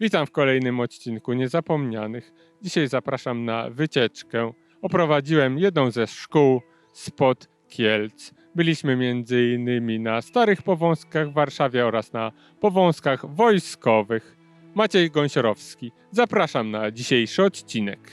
Witam w kolejnym odcinku Niezapomnianych. Dzisiaj zapraszam na wycieczkę. Oprowadziłem jedną ze szkół spod Kielc. Byliśmy m.in. na Starych Powązkach w Warszawie oraz na Powązkach Wojskowych. Maciej Gąsiorowski. Zapraszam na dzisiejszy odcinek.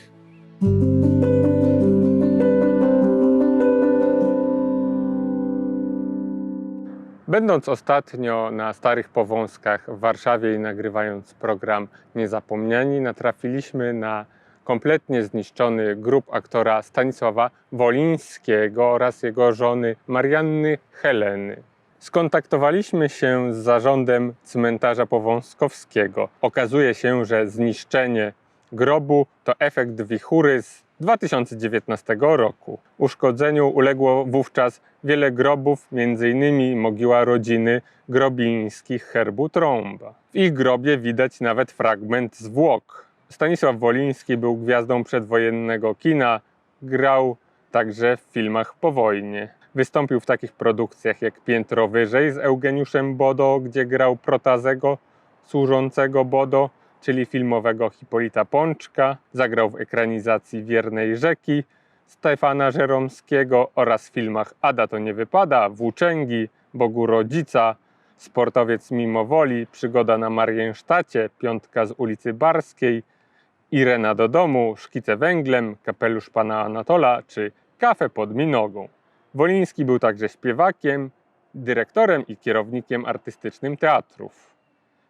Będąc ostatnio na Starych Powązkach w Warszawie i nagrywając program Niezapomniani, natrafiliśmy na kompletnie zniszczony grób aktora Stanisława Wolińskiego oraz jego żony Marianny Heleny. Skontaktowaliśmy się z zarządem cmentarza powązkowskiego. Okazuje się, że zniszczenie grobu to efekt wichury z 2019 roku. Uszkodzeniu uległo wówczas wiele grobów, m.in. mogiła rodziny Grobińskich herbu Trąba. W ich grobie widać nawet fragment zwłok. Stanisław Woliński był gwiazdą przedwojennego kina, grał także w filmach po wojnie. Wystąpił w takich produkcjach jak Piętro Wyżej z Eugeniuszem Bodo, gdzie grał protazego służącego Bodo, czyli filmowego Hipolita Pączka. Zagrał w ekranizacji Wiernej Rzeki Stefana Żeromskiego oraz w filmach Ada to nie wypada, Włóczęgi, Bogu Rodzica, Sportowiec mimo woli, Przygoda na Mariensztacie, Piątka z ulicy Barskiej, Irena do domu, Szkice węglem, Kapelusz pana Anatola czy Kafę pod minogą. Woliński był także śpiewakiem, dyrektorem i kierownikiem artystycznym teatrów.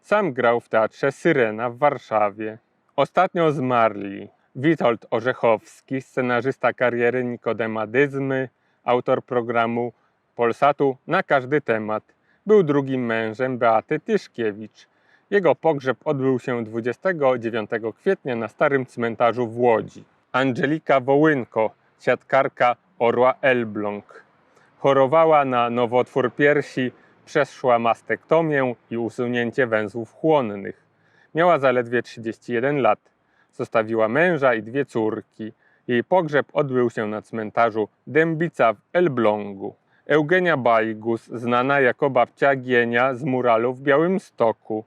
Sam grał w teatrze Syrena w Warszawie. Ostatnio zmarli Witold Orzechowski, scenarzysta kariery Nikodema Dyzmy, autor programu Polsatu na każdy temat. Był drugim mężem Beaty Tyszkiewicz. Jego pogrzeb odbył się 29 kwietnia na Starym Cmentarzu w Łodzi. Angelika Wołynko, siatkarka Orła Elbląg. Chorowała na nowotwór piersi, przeszła mastektomię i usunięcie węzłów chłonnych. Miała zaledwie 31 lat. Zostawiła męża i dwie córki. Jej pogrzeb odbył się na cmentarzu Dębica w Elblągu. Eugenia Bajgus, znana jako babcia Gienia z muralu w Białymstoku.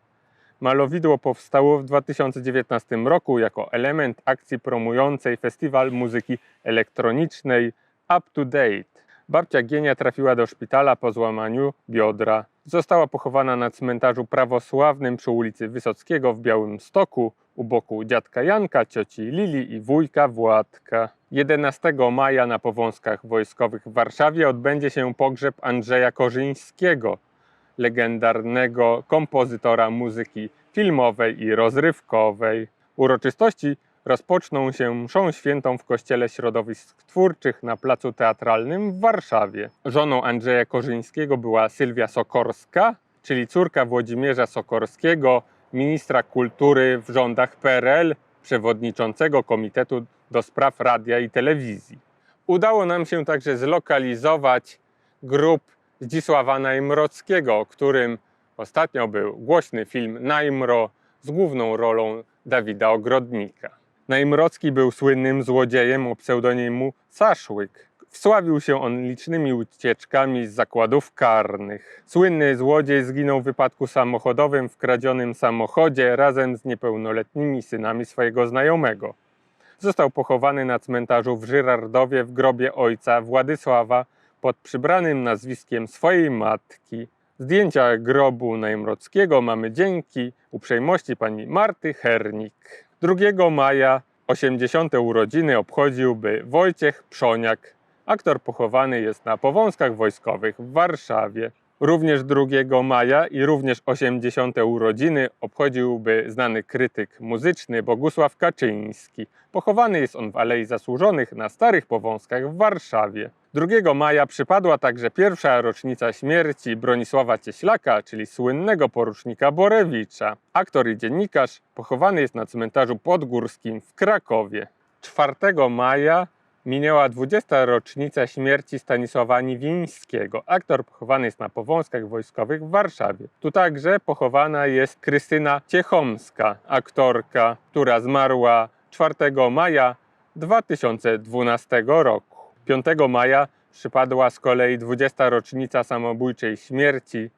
Malowidło powstało w 2019 roku jako element akcji promującej festiwal muzyki elektronicznej Up to Date. Babcia Gienia trafiła do szpitala po złamaniu biodra. Została pochowana na cmentarzu prawosławnym przy ulicy Wysockiego w Białymstoku u boku dziadka Janka, cioci Lili i wujka Władka. 11 maja na Powązkach Wojskowych w Warszawie odbędzie się pogrzeb Andrzeja Korzyńskiego, legendarnego kompozytora muzyki filmowej i rozrywkowej. Uroczystości rozpoczną się mszą świętą w Kościele Środowisk Twórczych na Placu Teatralnym w Warszawie. Żoną Andrzeja Korzyńskiego była Sylwia Sokorska, czyli córka Włodzimierza Sokorskiego, ministra kultury w rządach PRL, przewodniczącego Komitetu do Spraw Radia i Telewizji. Udało nam się także zlokalizować grób Zdzisława Najmrockiego, o którym ostatnio był głośny film Najmro z główną rolą Dawida Ogrodnika. Najmrocki był słynnym złodziejem o pseudonimu Saszłyk. Wsławił się on licznymi ucieczkami z zakładów karnych. Słynny złodziej zginął w wypadku samochodowym w kradzionym samochodzie razem z niepełnoletnimi synami swojego znajomego. Został pochowany na cmentarzu w Żyrardowie w grobie ojca Władysława pod przybranym nazwiskiem swojej matki. Zdjęcia grobu Najmrockiego mamy dzięki uprzejmości pani Marty Hernik. 2 maja 80. urodziny obchodziłby Wojciech Przoniak. Aktor pochowany jest na Powązkach Wojskowych w Warszawie. Również 2 maja i również 80. urodziny obchodziłby znany krytyk muzyczny Bogusław Kaczyński. Pochowany jest on w Alei Zasłużonych na Starych Powązkach w Warszawie. 2 maja przypadła także pierwsza rocznica śmierci Bronisława Cieślaka, czyli słynnego porucznika Borewicza. Aktor i dziennikarz pochowany jest na cmentarzu podgórskim w Krakowie. 4 maja minęła 20. rocznica śmierci Stanisława Niwińskiego. Aktor pochowany jest na Powązkach Wojskowych w Warszawie. Tu także pochowana jest Krystyna Ciechomska, aktorka, która zmarła 4 maja 2012 roku. 5 maja przypadła z kolei 20. rocznica samobójczej śmierci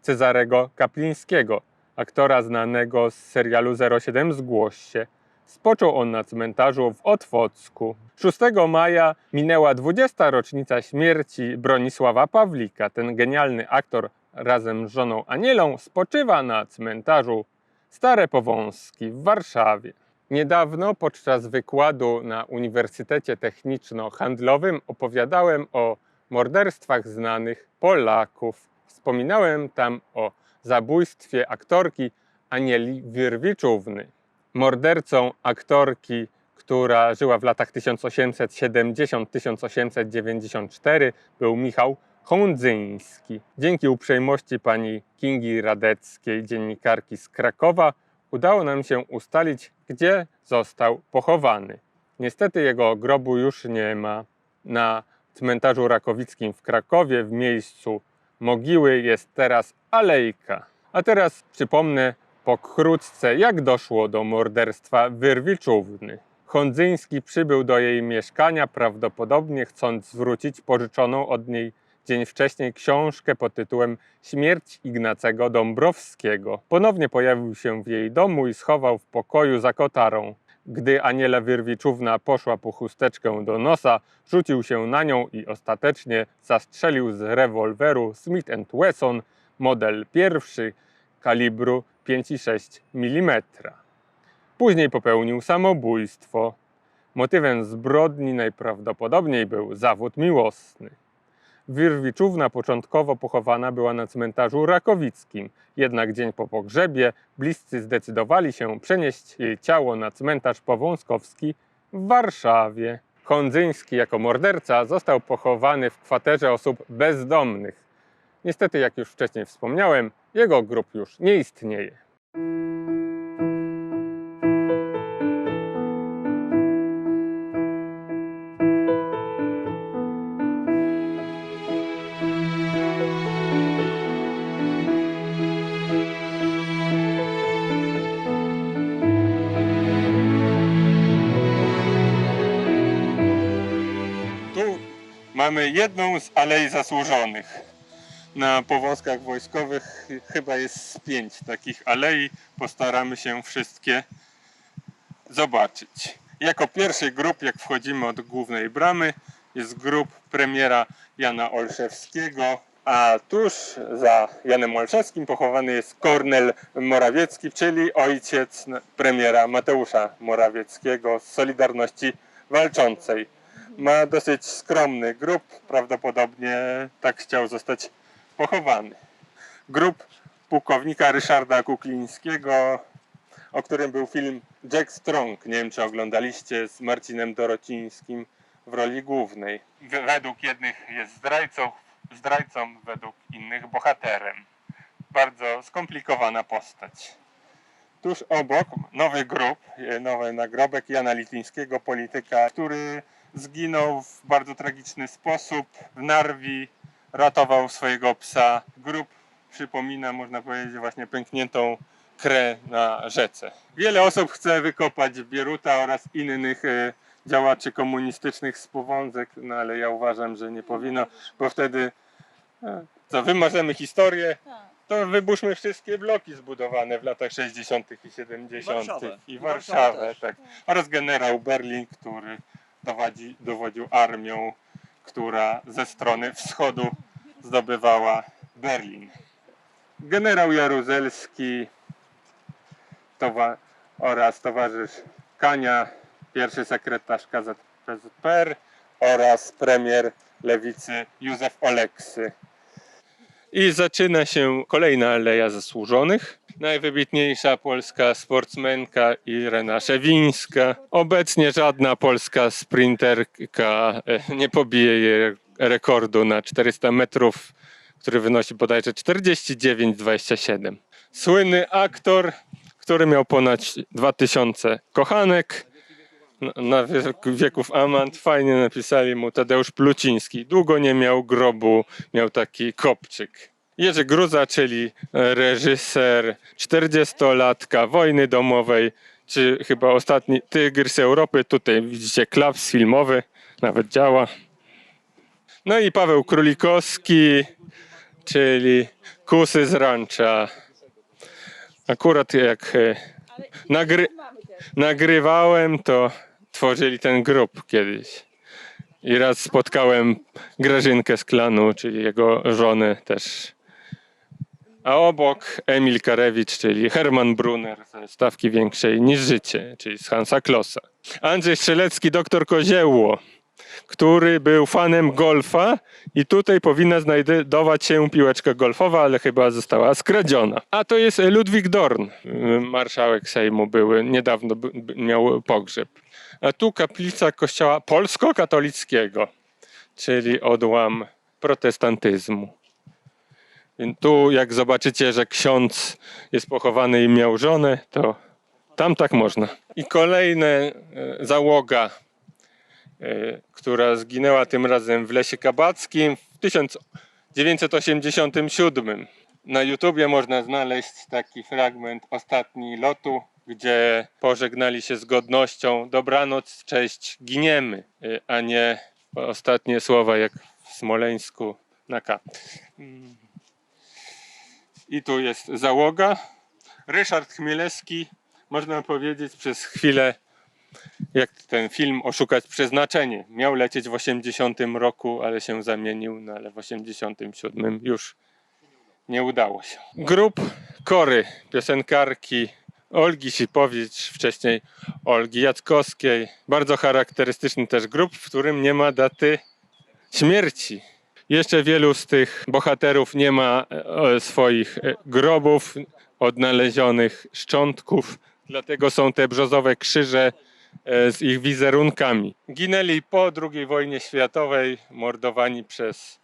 Cezarego Kaplińskiego, aktora znanego z serialu 07 Zgłoś się. Spoczął on na cmentarzu w Otwocku. 6 maja minęła 20. rocznica śmierci Bronisława Pawlika. Ten genialny aktor razem z żoną Anielą spoczywa na cmentarzu Stare Powązki w Warszawie. Niedawno podczas wykładu na Uniwersytecie Techniczno-Handlowym opowiadałem o morderstwach znanych Polaków. Wspominałem tam o zabójstwie aktorki Anieli Wirwiczówny. Mordercą aktorki, która żyła w latach 1870-1894 był Michał Hondzyński. Dzięki uprzejmości pani Kingi Radeckiej, dziennikarki z Krakowa, udało nam się ustalić, gdzie został pochowany. Niestety jego grobu już nie ma. Na cmentarzu rakowickim w Krakowie w miejscu mogiły jest teraz alejka. A teraz przypomnę pokrótce, jak doszło do morderstwa Wyrwiczówny. Hondzyński przybył do jej mieszkania, prawdopodobnie chcąc zwrócić pożyczoną od niej dzień wcześniej książkę pod tytułem Śmierć Ignacego Dąbrowskiego. Ponownie pojawił się w jej domu i schował w pokoju za kotarą. Gdy Aniela Wyrwiczówna poszła po chusteczkę do nosa, rzucił się na nią i ostatecznie zastrzelił z rewolweru Smith Wesson model pierwszy kalibru 5,6 mm. Później popełnił samobójstwo. Motywem zbrodni najprawdopodobniej był zawód miłosny. Wirwiczówna początkowo pochowana była na cmentarzu rakowickim, jednak dzień po pogrzebie bliscy zdecydowali się przenieść jej ciało na cmentarz powązkowski w Warszawie. Hondzyński jako morderca został pochowany w kwaterze osób bezdomnych. Niestety, jak już wcześniej wspomniałem, jego grób już nie istnieje. Tu mamy jedną z alei zasłużonych. Na powązkach wojskowych chyba jest z pięć takich alei. Postaramy się wszystkie zobaczyć. Jako pierwszy grup, jak wchodzimy od głównej bramy, jest grup premiera Jana Olszewskiego, a tuż za Janem Olszewskim pochowany jest Kornel Morawiecki, czyli ojciec premiera Mateusza Morawieckiego z Solidarności Walczącej. Ma dosyć skromny grób, prawdopodobnie tak chciał zostać pochowany. Grób pułkownika Ryszarda Kuklińskiego, o którym był film Jack Strong. Nie wiem, czy oglądaliście z Marcinem Dorocińskim w roli głównej. Według jednych jest zdrajcą, zdrajcą, według innych bohaterem. Bardzo skomplikowana postać. Tuż obok nowy grób, e, nowy nagrobek Jana Litwińskiego, polityka, który zginął w bardzo tragiczny sposób w Narwi, ratował swojego psa. Grób przypomina, można powiedzieć, właśnie pękniętą krę na rzece. Wiele osób chce wykopać Bieruta oraz innych e, działaczy komunistycznych z powązek, no ale ja uważam, że nie powinno, bo wtedy e, co, wymarzemy historię, Tak. to wyburzmy wszystkie bloki zbudowane w latach 60. i 70. Warszawę. i Warszawę, Warszawę tak. Oraz generał Berlin, który dowadzi, dowodził armią, która ze strony wschodu zdobywała Berlin. Generał Jaruzelski towa- oraz towarzysz Kania, pierwszy sekretarz KZPR oraz premier lewicy Józef Oleksy. I zaczyna się kolejna aleja zasłużonych. Najwybitniejsza polska sportsmenka Irena Szewińska. Obecnie żadna polska sprinterka e, nie pobije jej rekordu na 400 metrów, który wynosi bodajże 49,27. Słynny aktor, który miał ponad 2000 kochanek. Na- wieków amant fajnie napisali mu Tadeusz Pluciński. Długo nie miał grobu, miał taki kopczyk. Jerzy Gruza, czyli e, reżyser 40-latka wojny domowej, czy chyba ostatni Tygrys Europy. Tutaj widzicie klaps filmowy, nawet działa. No i Paweł Królikowski, czyli Kusy z Rancza. Akurat jak e, nagry, nagrywałem, to tworzyli ten grup kiedyś. I raz spotkałem Grażynkę z klanu, czyli jego żonę też. A obok Emil Karewicz, czyli Herman Brunner ze stawki większej niż życie, czyli z Hansa Klossa. Andrzej Strzelecki, doktor Kozieło, który był fanem golfa i tutaj powinna znajdować się piłeczka golfowa, ale chyba została skradziona. A to jest Ludwik Dorn, marszałek Sejmu były, niedawno miał pogrzeb. A tu kaplica kościoła polsko-katolickiego, czyli odłam protestantyzmu. Więc tu jak zobaczycie, że ksiądz jest pochowany i miał żonę, to tam tak można. I kolejna e, załoga, e, która zginęła tym razem w Lesie Kabackim w 1987. Na YouTubie można znaleźć taki fragment ostatni lotu, gdzie pożegnali się z godnością dobranoc, cześć, giniemy, e, a nie ostatnie słowa jak w Smoleńsku na K. I tu jest załoga. Ryszard Chmielewski, można powiedzieć przez chwilę, jak ten film Oszukać Przeznaczenie. Miał lecieć w 80 roku, ale się zamienił, no ale w 87 już nie udało się. Grup Kory, piosenkarki Olgi Sipowicz, wcześniej Olgi Jackowskiej. Bardzo charakterystyczny też grup, w którym nie ma daty śmierci. Jeszcze wielu z tych bohaterów nie ma e, swoich e, grobów, odnalezionych szczątków, dlatego są te brzozowe krzyże e, z ich wizerunkami. Ginęli po II wojnie światowej, mordowani przez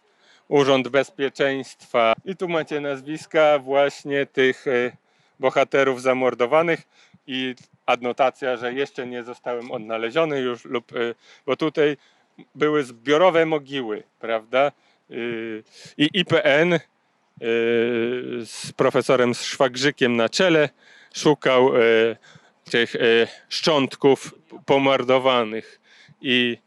Urząd Bezpieczeństwa. I tu macie nazwiska właśnie tych bohaterów zamordowanych i adnotacja, że jeszcze nie zostałem odnaleziony już lub, bo tutaj były zbiorowe mogiły, prawda? Yy, I IPN yy, z profesorem Szwagrzykiem na czele szukał yy, tych szczątków pomordowanych. I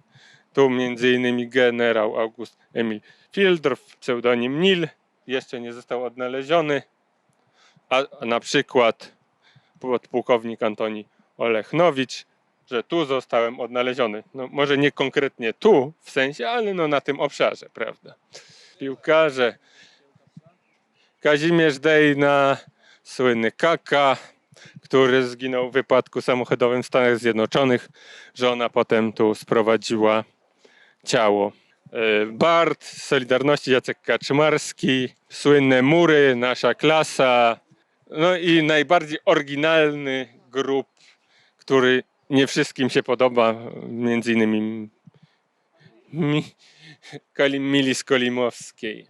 tu między innymi generał August Emil Fieldorf, pseudonim Nil, jeszcze nie został odnaleziony, a na przykład podpułkownik Antoni Olechnowicz, że tu zostałem odnaleziony. No, może nie konkretnie tu w sensie, ale no na tym obszarze, prawda? Piłkarze. Kazimierz Dejna, słynny Kaka, który zginął w wypadku samochodowym w Stanach Zjednoczonych. Żona potem tu sprowadziła ciało. E, Bart Solidarności, Jacek Kaczmarski, słynne mury, nasza klasa. No i najbardziej oryginalny grup, który nie wszystkim się podoba, między innymi mi, Mili Skolimowskiej.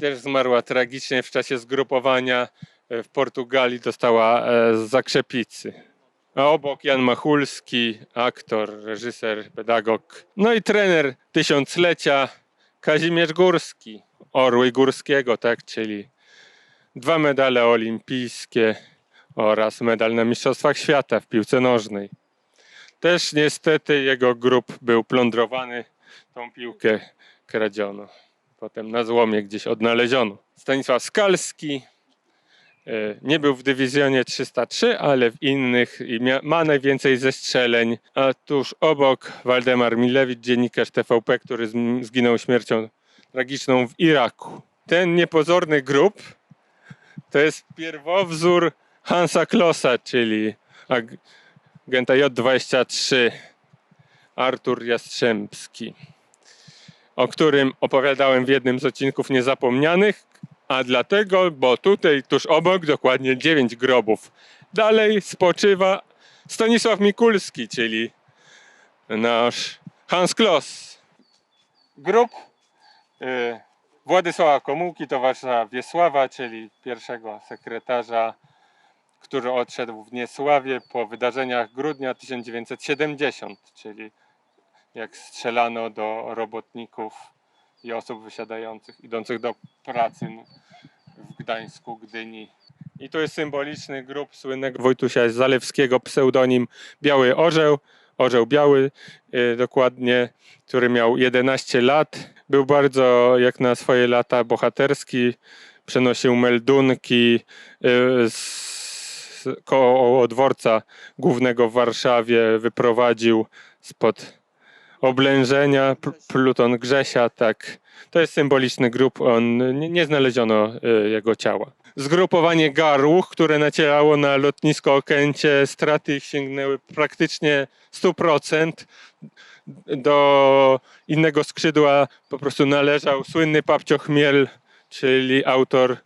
Też zmarła tragicznie w czasie zgrupowania w Portugalii, dostała e, zakrzepicy. A obok Jan Machulski, aktor, reżyser, pedagog. No i trener tysiąclecia Kazimierz Górski, Orły Górskiego, tak, czyli dwa medale olimpijskie oraz medal na Mistrzostwach Świata w piłce nożnej. Też niestety jego grób był plądrowany, tą piłkę kradziono. Potem na złomie gdzieś odnaleziono. Stanisław Skalski e, nie był w dywizjonie 303, ale w innych ma najwięcej zestrzeleń. A tuż obok Waldemar Milewicz, dziennikarz TVP, który zginął śmiercią tragiczną w Iraku. Ten niepozorny grób to jest pierwowzór Hansa Klossa, czyli ag- agenta J23 Artur Jastrzębski, o którym opowiadałem w jednym z odcinków niezapomnianych, a dlatego, bo tutaj tuż obok, dokładnie 9 grobów dalej spoczywa Stanisław Mikulski, czyli nasz Hans Kloss. Grób y, Władysława Komułki, towarzysza Wiesława, czyli pierwszego sekretarza, który odszedł w niesławie po wydarzeniach grudnia 1970, czyli jak strzelano do robotników i osób wysiadających, idących do pracy w Gdańsku, Gdyni. I tu jest symboliczny grób słynnego Wojtusia Zalewskiego, pseudonim Biały Orzeł, Orzeł Biały y, dokładnie, który miał 11 lat. Był bardzo, jak na swoje lata, bohaterski. przenosił meldunki y, z koło dworca głównego w Warszawie, wyprowadził spod oblężenia Pl- Pluton Grzesia, tak. To jest symboliczny grób, on, nie, nie znaleziono y, jego ciała. Zgrupowanie garłuch, które nacierało na lotnisko Okęcie, straty ich sięgnęły praktycznie 100%. Do innego skrzydła po prostu należał słynny Papcio czyli autor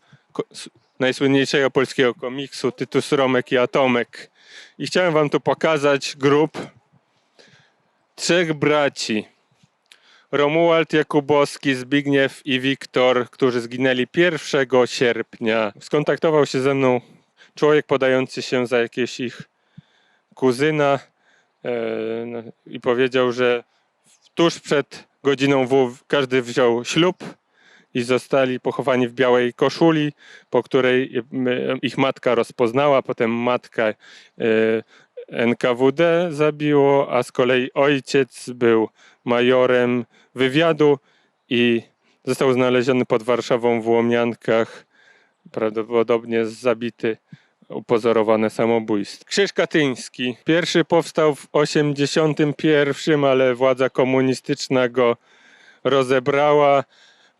najsłynniejszego polskiego komiksu Tytus Romek i Atomek. I chciałem wam tu pokazać grób trzech braci. Romuald Jakubowski, Zbigniew i Wiktor, którzy zginęli 1 sierpnia. Skontaktował się ze mną człowiek podający się za jakiegoś ich kuzyna e, no, i powiedział, że tuż przed godziną W każdy wziął ślub i zostali pochowani w białej koszuli, po której m, ich matka rozpoznała, potem matka e, NKWD zabiło, a z kolei ojciec był majorem wywiadu i został znaleziony pod Warszawą w Łomiankach, prawdopodobnie zabity, upozorowane samobójstwo. Krzyż Katyński. Pierwszy powstał w 81, ale władza komunistyczna go rozebrała.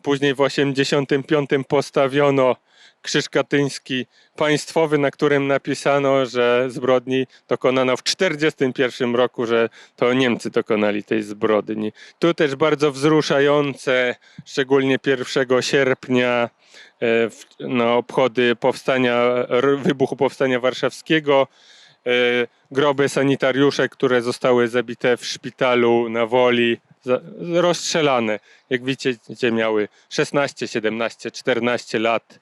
Później w 85 postawiono krzyż katyński państwowy, na którym napisano, że zbrodni dokonano w 41 roku, że to Niemcy dokonali tej zbrodni. Tu też bardzo wzruszające, szczególnie 1 sierpnia e, na obchody powstania, wybuchu powstania warszawskiego. e, Groby sanitariusze, które zostały zabite w szpitalu na Woli, rozstrzelane. Jak widzicie, miały 16, 17, 14 lat.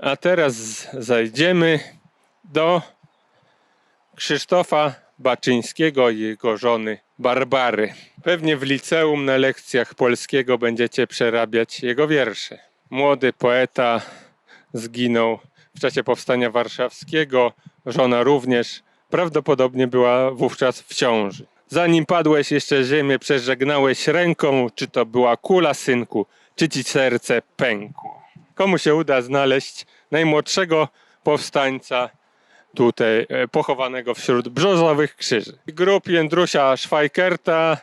A teraz zajdziemy do Krzysztofa Baczyńskiego i jego żony Barbary. Pewnie w liceum na lekcjach polskiego będziecie przerabiać jego wiersze. Młody poeta zginął w czasie powstania warszawskiego, żona również prawdopodobnie była wówczas w ciąży. Zanim padłeś jeszcze ziemię, przeżegnałeś ręką, czy to była kula synku, czy ci serce pękło. Komu się uda znaleźć najmłodszego powstańca tutaj e, pochowanego wśród brzozowych krzyży. Grób Jędrusia Szwajkerta,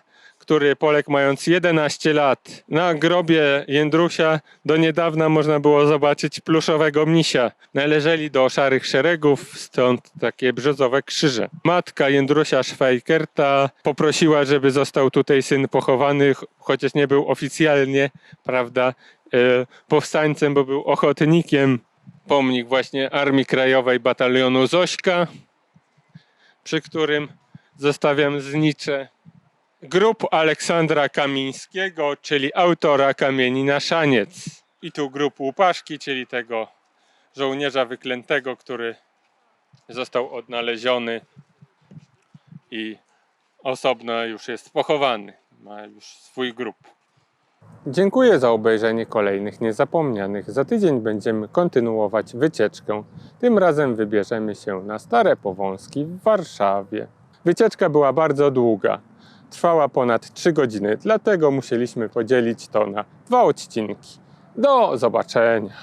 który poległ mając 11 lat. Na grobie Jędrusia do niedawna można było zobaczyć pluszowego misia. Należeli do szarych szeregów, stąd takie brzozowe krzyże. Matka Jędrusia Szwajkerta poprosiła, żeby został tutaj syn pochowany, ch- chociaż nie był oficjalnie, prawda, e, powstańcem, bo był ochotnikiem pomnik właśnie Armii Krajowej Batalionu Zośka, przy którym zostawiam znicze grób Aleksandra Kamińskiego, czyli autora Kamieni na Szaniec. I tu grób Łupaszki, czyli tego żołnierza wyklętego, który został odnaleziony i osobno już jest pochowany. Ma już swój grób. Dziękuję za obejrzenie kolejnych niezapomnianych. Za tydzień będziemy kontynuować wycieczkę. Tym razem wybierzemy się na Stare Powązki w Warszawie. Wycieczka była bardzo długa. Trwała ponad 3 godziny, dlatego musieliśmy podzielić to na dwa odcinki. Do zobaczenia.